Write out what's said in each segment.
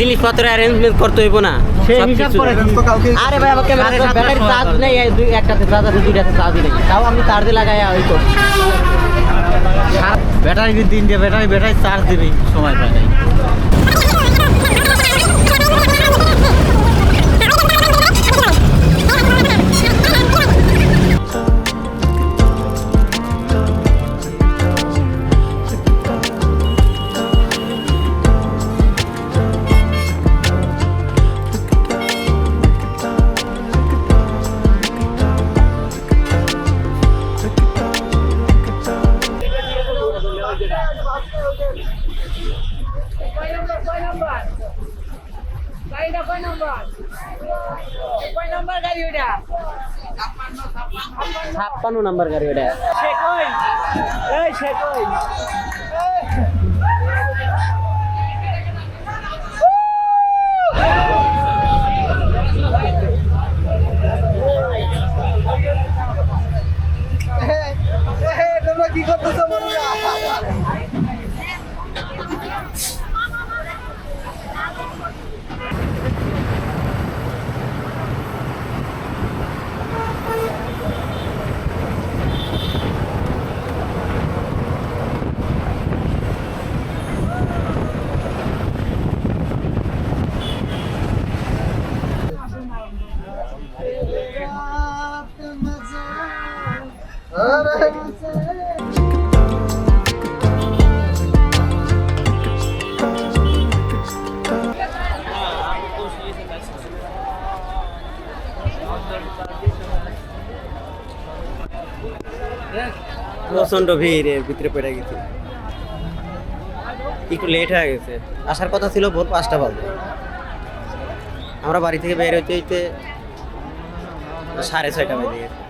জিনিসপত্র অ্যারেঞ্জমেন্ট করতে হইব না। সব কিছু। আরে ভাই আমার ক্যামেরা ব্যাটারি চার্জ নেই এই দুই একটাতে চার্জ আছে দুইটাতে চার্জ নেই। তাও আমি চার্জ লাগাই ওই তো ব্যাটারি দিন দিয়ে ব্যাটারি ব্যাটারি চার্জ দিবি সময় পায় নাই। ছাপ্পান্ন নাম্বার গাড়ি ওটা। কই এই সে প্রচণ্ড ভিড় এর ভিতরে পড়ে গেছে। একটু লেট হয়ে গেছে। আসার কথা ছিল ভোর পাঁচটা বাজে। আমরা বাড়ি থেকে বের হইতে হইতে সাড়ে ছয়টা বাজে গেছে।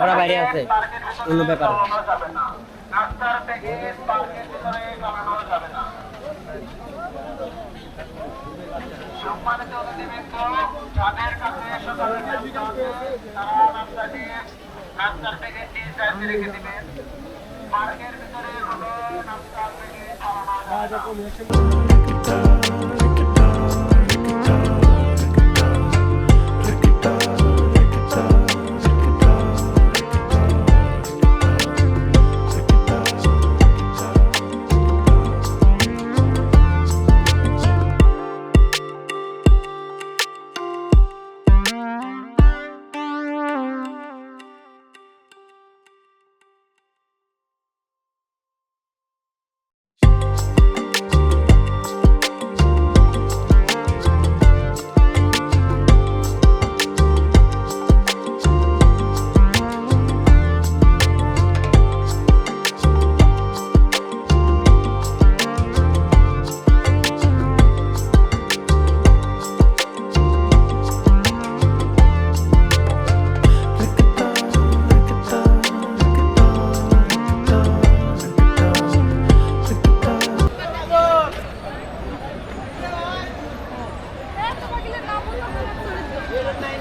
ওরা বাইরে আছে অন্য ব্যাপার সম্মানিত কাছে সকালের তারা নাস্তাটি নাস্তার রেখে দিবেন পার্কের ভিতরে প্যাকেট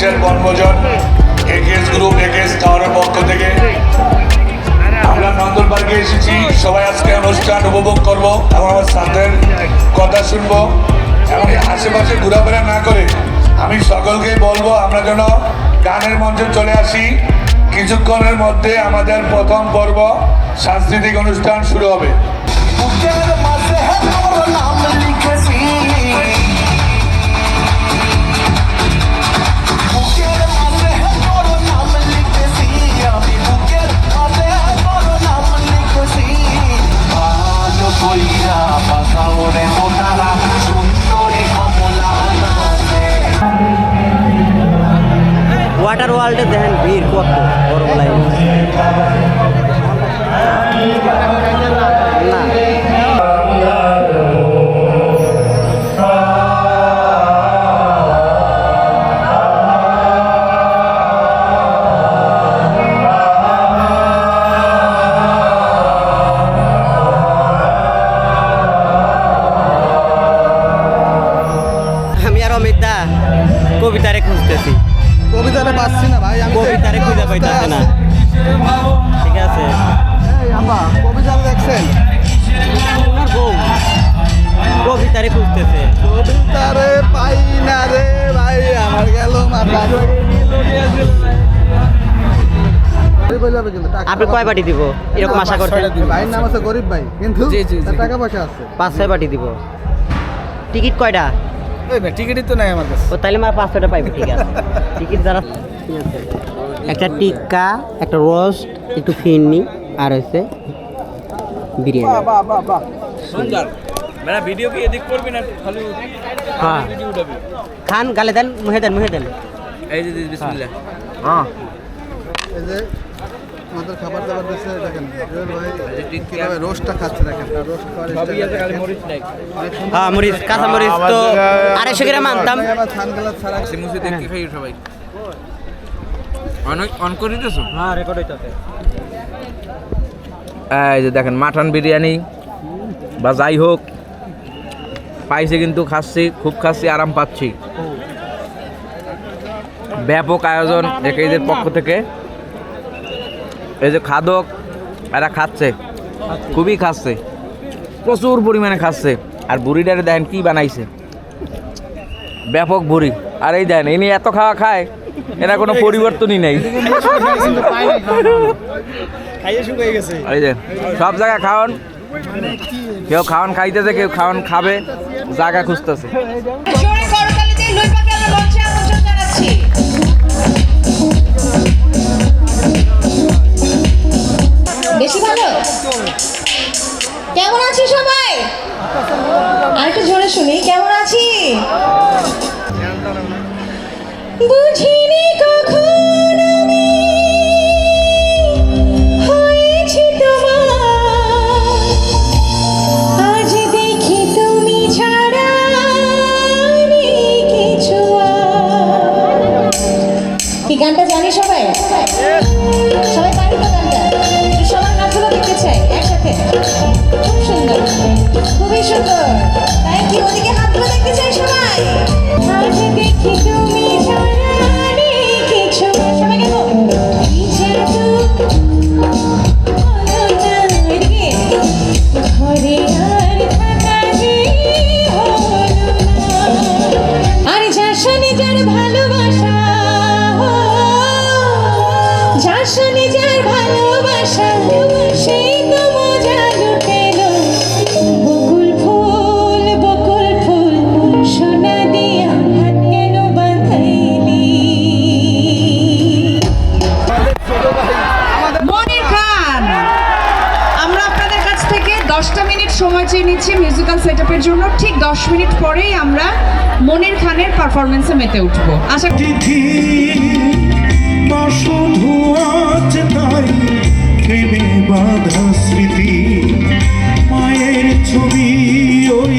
বিশের বনভোজন, একেএস গ্রুপ, একেএস টাওয়ারের পক্ষ থেকে। আমরা নন্দন পার্কে এসেছি। সবাই আজকে অনুষ্ঠান উপভোগ করব এবং আমার সাথের কথা শুনব এবং আশেপাশে ঘোরাফেরা না করে আমি সকলকে বলব, আমরা যেন গানের মঞ্চে চলে আসি। কিছুক্ষণের মধ্যে আমাদের প্রথম পর্ব সাংস্কৃতিক অনুষ্ঠান শুরু হবে। ওয়াটার ওয়ার্ল্ডে দেখেন ভিড় কত। কবিতারে খুঁজতেছে। কবিতারে পাই না রে ভাই আমার গেল মাথা। আপনি কয় বাটি দিব? এরকম আশা ভাইয়ের নাম আছে গরিব ভাই কিন্তু টাকা পয়সা আছে। পাঁচ ছয় বাটি দিব। টিকিট কয়টা? টিকিটই তো নাই আমার কাছে। ও তাইলে আমার পাঁচ ছয়টা পাইবে ঠিক আছে। টিকিট যারা একটা টিক্কা একটা রোস্ট একটু ফিরনি আর হচ্ছে বিরিয়ানি। বাহ বাহ বাহ হ্যাঁ। খান গালে দেন মুহে দেন মুহে দেন। এই যে আমাদের খাবার দাবার দিচ্ছে দেখেন জুয়েল ভাই কীভাবে রোস্টটা খাচ্ছে দেখেন তার রোস্ট খাওয়ার স্টাইল দেখেন। অনেক সুন্দর। হ্যাঁ মরিচ কাঁচা মরিচ তো আড়াইশো গ্রাম আনতাম। ছাড়া মুসি দেখি খাই সবাই? অনেক অন করে দিতেছো? হ্যাঁ রেকর্ড হইতাছে। এই যে দেখেন মাটন বিরিয়ানি বা যাই হোক পাইছে কিন্তু খাচ্ছি খুব খাচ্ছি আরাম পাচ্ছি। ব্যাপক আয়োজন একেদের পক্ষ থেকে। এই যে খাদক এরা খাচ্ছে খুবই খাচ্ছে প্রচুর পরিমাণে খাচ্ছে। আর বুড়িটারে দেখেন কি বানাইছে। ব্যাপক বুড়ি। আর এই দেন ইনি এত খাওয়া খায় এরা কোনো পরিবর্তনই নেই। এই যে সব জায়গায় খাওয়ান। কেউ খাওয়ান খাইতেছে কেউ খাওয়ান খাবে। জায়গা খুঁজতেছে। কেমন আছি সবাই? আরেকটু জোরে শুনি কেমন আছি? বুঝিনি কখন দশটা মিনিট সময় চেয়ে নিচ্ছি মিউজিক্যাল সেটআপের জন্য। ঠিক দশ মিনিট পরেই আমরা মনির খানের পারফরমেন্সে মেতে উঠবো। আশা তিথি শুধু আজ তাই বাধা স্মৃতি, মায়ের ছবি ওই